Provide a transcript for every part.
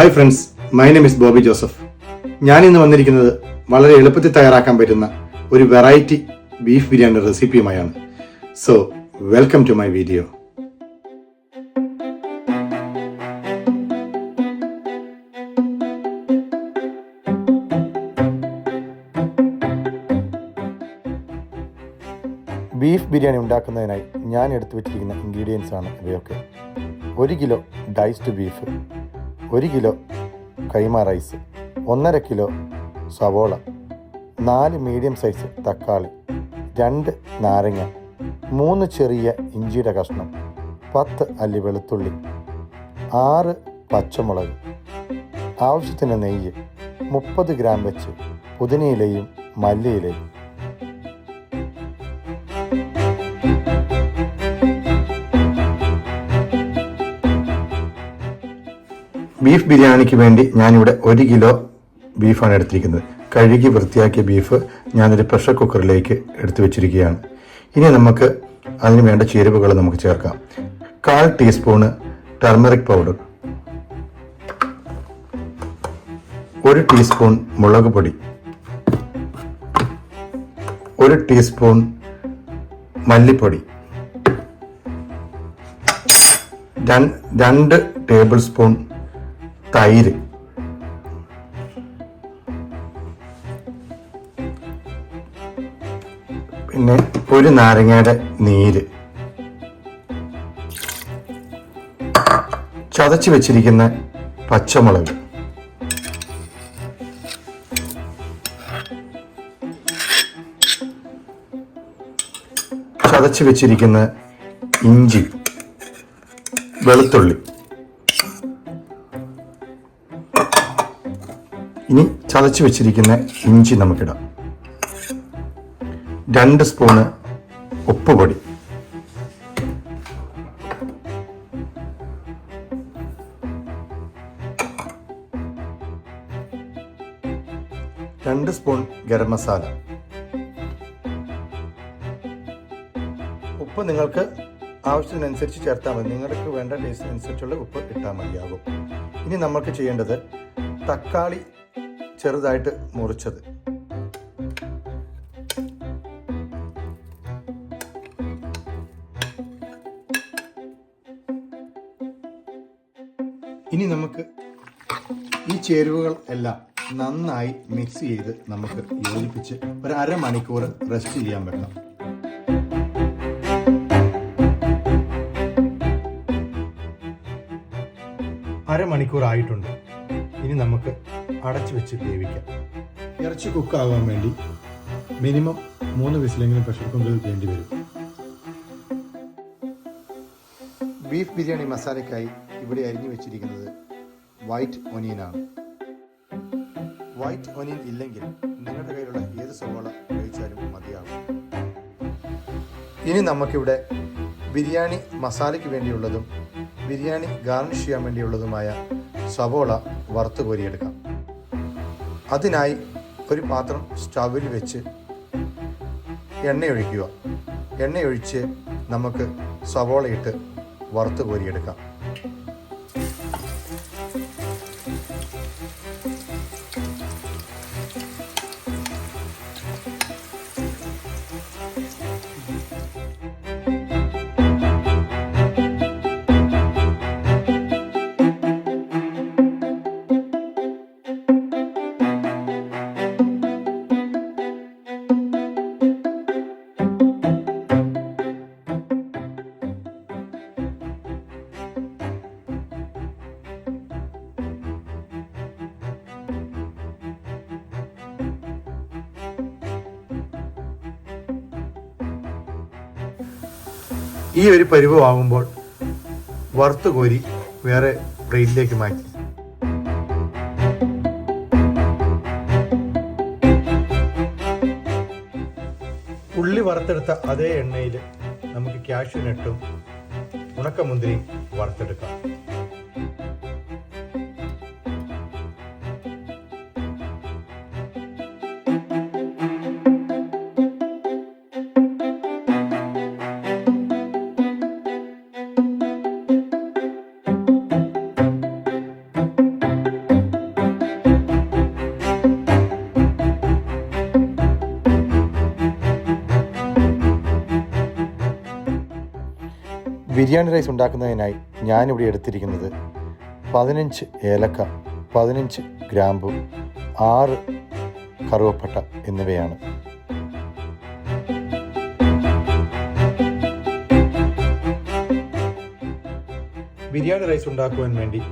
Hi friends my name is Bobby Joseph ഞാൻ ഇന്ന് വന്നിരിക്കുന്നത് വളരെ എളുപ്പത്തിൽ തയ്യാറാക്കാൻ പറ്റുന്ന ഒരു variety beef biryani റെസിപ്പിയുമായാണ് so welcome to my video beef biryani ഉണ്ടാക്കുന്നതിനായി ഞാൻ എടുത്തു വെച്ചിരിക്കുന്ന ഇൻഗ്രീഡിയൻസ് ആണ് ഇവയൊക്കെ. ഒരു കിലോ ഡൈസ്ഡ് ബീഫ് ഒരു കിലോ കൈമ റൈസ് ഒന്നര കിലോ സവോള നാല് മീഡിയം സൈസ് തക്കാളി രണ്ട് നാരങ്ങ മൂന്ന് ചെറിയ ഇഞ്ചിയുടെ കഷ്ണം പത്ത് അല്ലി വെളുത്തുള്ളി ആറ് പച്ചമുളക് ആവശ്യത്തിന് നെയ്യ് മുപ്പത് ഗ്രാം വെച്ച് പുതിനയിലയും മല്ലിയിലയും ബീഫ് ബിരിയാണിക്ക് വേണ്ടി ഞാനിവിടെ ഒരു കിലോ ബീഫാണ് എടുത്തിരിക്കുന്നത്. കഴുകി വൃത്തിയാക്കിയ ബീഫ് ഞാനൊരു പ്രഷർ കുക്കറിലേക്ക് എടുത്തു വെച്ചിരിക്കുകയാണ്. ഇനി നമുക്ക് അതിന് വേണ്ട ചേരുവകൾ നമുക്ക് ചേർക്കാം. കാൽ ടീസ്പൂണ് ടർമറിക് പൗഡർ ഒരു ടീസ്പൂൺ മുളക് പൊടി ഒരു ടീസ്പൂൺ മല്ലിപ്പൊടി രണ്ട് ടേബിൾ സ്പൂൺ തൈര്. പിന്നെ ഒരു നാരങ്ങയുടെ നീര്. ചതച്ച് വെച്ചിരിക്കുന്ന പച്ചമുളക്. ചതച്ച് വെച്ചിരിക്കുന്ന ഇഞ്ചി. വെളുത്തുള്ളി. ഇനി ചതച്ച് വെച്ചിരിക്കുന്ന ഇഞ്ചി നമുക്കിടാം. രണ്ട് സ്പൂണ് ഉപ്പുപൊടി. രണ്ട് സ്പൂൺ ഗരം മസാല. ഉപ്പ് നിങ്ങൾക്ക് ആവശ്യത്തിനനുസരിച്ച് ചേർത്താൽ മതി. നിങ്ങൾക്ക് വേണ്ട ടേസ്റ്റിനനുസരിച്ചുള്ള ഉപ്പ് ഇട്ടാൽ മതിയാകും. ഇനി നമ്മൾക്ക് ചെയ്യേണ്ടത് തക്കാളി ചെറുതായിട്ട് മുറിച്ചത്. ഇനി നമുക്ക് ഈ ചേരുവകൾ എല്ലാം നന്നായി മിക്സ് ചെയ്ത് നമുക്ക് യോജിപ്പിച്ച് ഒരു അരമണിക്കൂർ റെസ്റ്റ് ചെയ്യാൻ വെക്കണം അരമണിക്കൂർ ആയിട്ടുണ്ട് ഇനി നമുക്ക് അടച്ചു വെച്ച് വേവിക്കാം. ഇറച്ചി കുക്കാകാൻ വേണ്ടി മിനിമം മൂന്ന് വിസിലെങ്കിലും പ്രഷർ കുക്കറിൽ വേണ്ടി വരും. ബീഫ് ബിരിയാണി മസാലയ്ക്കായി ഇവിടെ അരിഞ്ഞു വെച്ചിരിക്കുന്നത് വൈറ്റ് ഒനിയനാണ്. വൈറ്റ് ഒനിയൻ ഇല്ലെങ്കിൽ നിങ്ങളുടെ കയ്യിലുള്ള ഏത് സവാള ഉപയോഗിച്ചാലും മതിയാകും ഇനി നമുക്കിവിടെ ബിരിയാണി മസാലയ്ക്ക് വേണ്ടിയുള്ളതും ബിരിയാണി ഗാർണിഷ് ചെയ്യാൻ വേണ്ടിയുള്ളതുമായ സവോള വറുത്ത് കോരിയെടുക്കാം. അതിനായി ഒരു പാത്രം സ്റ്റവിൽ വെച്ച് എണ്ണയൊഴിക്കുക. എണ്ണയൊഴിച്ച് നമുക്ക് സവോളയിട്ട് വറുത്ത് കോരിയെടുക്കാം. ഈ ഒരു പരിവമാകുമ്പോൾ വറുത്ത് കോരി വേറെ പ്ലേറ്റിലേക്ക് മാറ്റി. ഉള്ളി വറുത്തെടുത്ത അതേ എണ്ണയിൽ നമുക്ക് കാഷ്യൂ നട്ടും ഉണക്കമുന്തിരി വറുത്തെടുക്കാം. ബിരിയാണി റൈസ് ഉണ്ടാക്കുന്നതിനായി ഞാനിവിടെ എടുത്തിരിക്കുന്നത് പതിനഞ്ച് ഏലക്ക പതിനഞ്ച് ഗ്രാമ്പു ആറ് കറുവപ്പട്ട എന്നിവയാണ്. ബിരിയാണി റൈസ് ഉണ്ടാക്കുവാൻ വേണ്ടി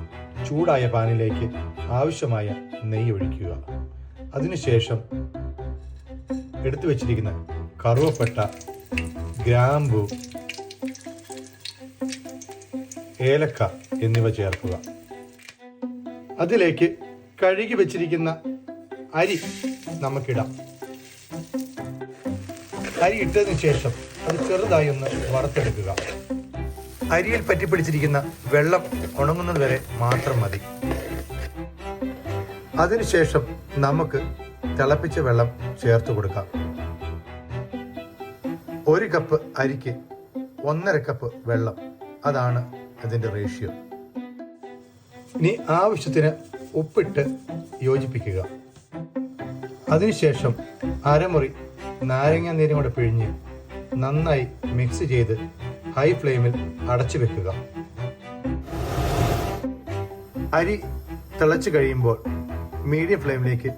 ചൂടായ പാനിലേക്ക് ആവശ്യമായ നെയ്യ് ഒഴിക്കുക. അതിനുശേഷം എടുത്തു വച്ചിരിക്കുന്ന കറുവപ്പട്ട ഗ്രാമ്പു ഏലക്ക എന്നിവ ചേർക്കുക. അതിലേക്ക് കഴുകി വെച്ചിരിക്കുന്ന അരി നമുക്കിടാം. അരി ഇട്ടതിന് ശേഷം അത് ചെറുതായി ഒന്ന് വറുത്തെടുക്കുക. അരിയിൽ പറ്റിപ്പിടിച്ചിരിക്കുന്ന വെള്ളം ഉണങ്ങുന്നത് വരെ മാത്രം മതി. അതിനുശേഷം നമുക്ക് തിളപ്പിച്ച വെള്ളം ചേർത്ത് കൊടുക്കാം. ഒരു കപ്പ് അരിക്ക് ഒന്നര കപ്പ് വെള്ളം. അതാണ് അതിന്റെ റേഷ്യോ ഇനി ആവശ്യത്തിന് ഉപ്പിട്ട് യോജിപ്പിക്കുക. അതിനുശേഷം അരമുറി നാരങ്ങ നീരും കൂടെ പിഴിഞ്ഞ് നന്നായി മിക്സ് ചെയ്ത് ഹൈ ഫ്ലെയിമിൽ അടച്ചു വെക്കുക. അരി തിളച്ചു കഴിയുമ്പോൾ മീഡിയം ഫ്ലെയിമിലേക്ക്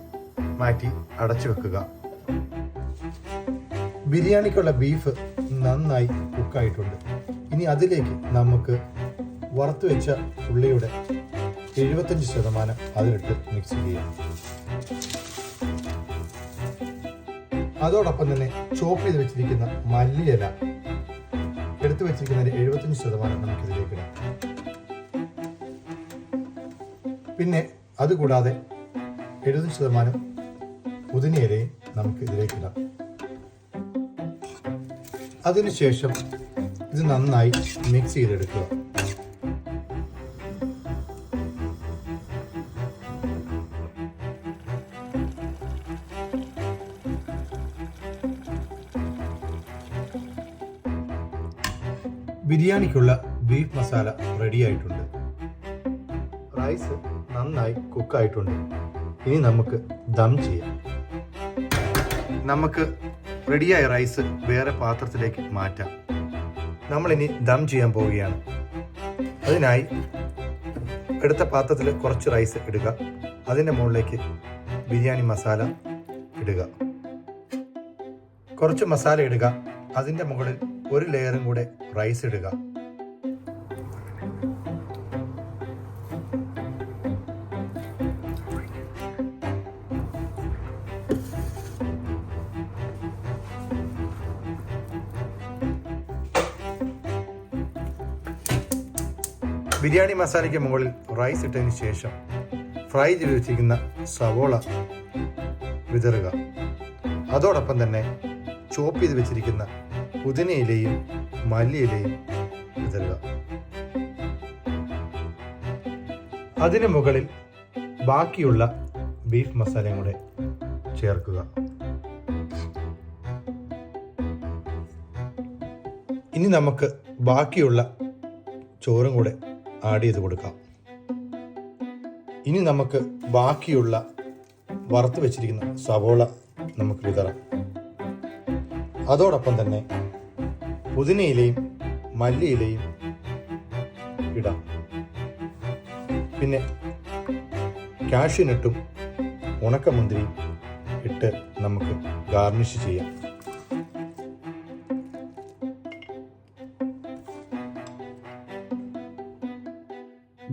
മാറ്റി അടച്ചു വെക്കുക. ബിരിയാണിക്കുള്ള ബീഫ് നന്നായി കുക്കായിട്ടുണ്ട് ഇനി അതിലേക്ക് നമുക്ക് വറുത്തു വെച്ച ഉള്ളിയുടെ എഴുപത്തഞ്ച് ശതമാനം അതിലിട്ട് മിക്സ് ചെയ്യുക അതോടൊപ്പം തന്നെ ചോപ്പ് ചെയ്ത് വെച്ചിരിക്കുന്ന മല്ലിയില എടുത്തു വെച്ചിരിക്കുന്നതിന്റെ എഴുപത്തഞ്ച് ശതമാനം നമുക്ക് ഇതിലേക്ക് ഇടാം. പിന്നെ അതുകൂടാതെ എഴുപത്തഞ്ച് ശതമാനം പുതിനയിലയും നമുക്ക് ഇതിലേക്ക് ഇടാം. അതിനുശേഷം ഇത് നന്നായി മിക്സ് ചെയ്തെടുക്കുക. ബിരിയാണിക്കുള്ള ബീഫ് മസാല റെഡി ആയിട്ടുണ്ട് റൈസ് നന്നായി കുക്കായിട്ടുണ്ട്. ഇനി നമുക്ക് ദം ചെയ്യാം. നമുക്ക് റെഡിയായ റൈസ് വേറെ പാത്രത്തിലേക്ക് മാറ്റാം. നമ്മളിനി ദം ചെയ്യാൻ പോവുകയാണ്. അതിനായി എടുത്ത പാത്രത്തിൽ കുറച്ച് റൈസ് ഇടുക. അതിന്റെ മുകളിലേക്ക് ബിരിയാണി മസാല ഇടുക. കുറച്ച് മസാല ഇടുക. അതിന്റെ മുകളിൽ ഒരു ലെയറും കൂടെ റൈസ് ഇടുക. ബിരിയാണി മസാലയ്ക്ക് മുകളിൽ റൈസ് ഇട്ടതിന് ശേഷം ഫ്രൈ ചെയ്ത് വെച്ചിരിക്കുന്ന സവോള വിതറുക. അതോടൊപ്പം തന്നെ ചോപ്പ് ചെയ്ത് വെച്ചിരിക്കുന്ന പുതിനയിലയും മല്ലിയിലയും വിതറുക അതിനു മുകളിൽ ബാക്കിയുള്ള ബീഫ് മസാലയും കൂടെ ചേർക്കുക. ഇനി നമുക്ക് ബാക്കിയുള്ള ചോറും കൂടെ ആഡ് ചെയ്ത് കൊടുക്കാം. ഇനി നമുക്ക് ബാക്കിയുള്ള വറുത്ത് വെച്ചിരിക്കുന്ന സവോള നമുക്ക് വിതറാം. അതോടൊപ്പം തന്നെ പുതിനയിലയും മല്ലിയിലയും ഇടാം. പിന്നെ കാഷ്യൂനട്ടും ഉണക്കമുന്തിരിയും ഇട്ട് നമുക്ക് ഗാർണിഷ് ചെയ്യാം.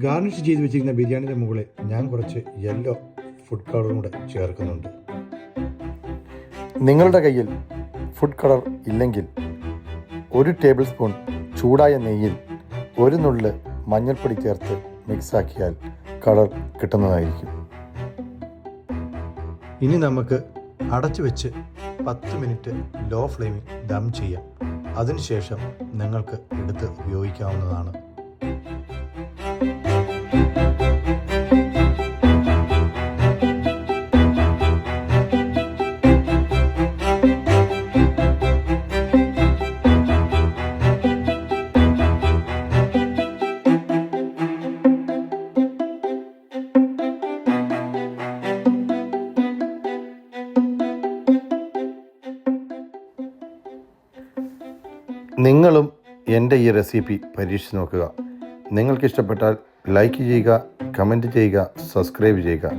ഗാർണിഷ് ചെയ്ത് വെച്ചിരിക്കുന്ന ബിരിയാണിയുടെ മുകളിൽ ഞാൻ കുറച്ച് യെല്ലോ ഫുഡ് കളറും കൂടെ ചേർക്കുന്നുണ്ട്. നിങ്ങളുടെ കയ്യിൽ ഫുഡ് കളർ ഇല്ലെങ്കിൽ ഒരു ടേബിൾ സ്പൂൺ ചൂടായ നെയ്യിൽ ഒരു നുള്ള് മഞ്ഞൾപ്പൊടി ചേർത്ത് മിക്സാക്കിയാൽ കളർ കിട്ടുന്നതായിരിക്കും. ഇനി നമുക്ക് അടച്ചു വെച്ച് പത്ത് മിനിറ്റ് ലോ ഫ്ലെയിമിൽ ദം ചെയ്യാം. അതിനുശേഷം നിങ്ങൾക്ക് എടുത്ത് ഉപയോഗിക്കാവുന്നതാണ്. നിങ്ങളും എന്റെ ഈ റെസിപ്പി പരീക്ഷിച്ച് നോക്കുക. നിങ്ങൾക്കിഷ്ടപ്പെട്ടാൽ ലൈക്ക് ചെയ്യുക കമന്റ് ചെയ്യുക സബ്സ്ക്രൈബ് ചെയ്യുക.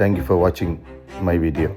Thank you for watching my video.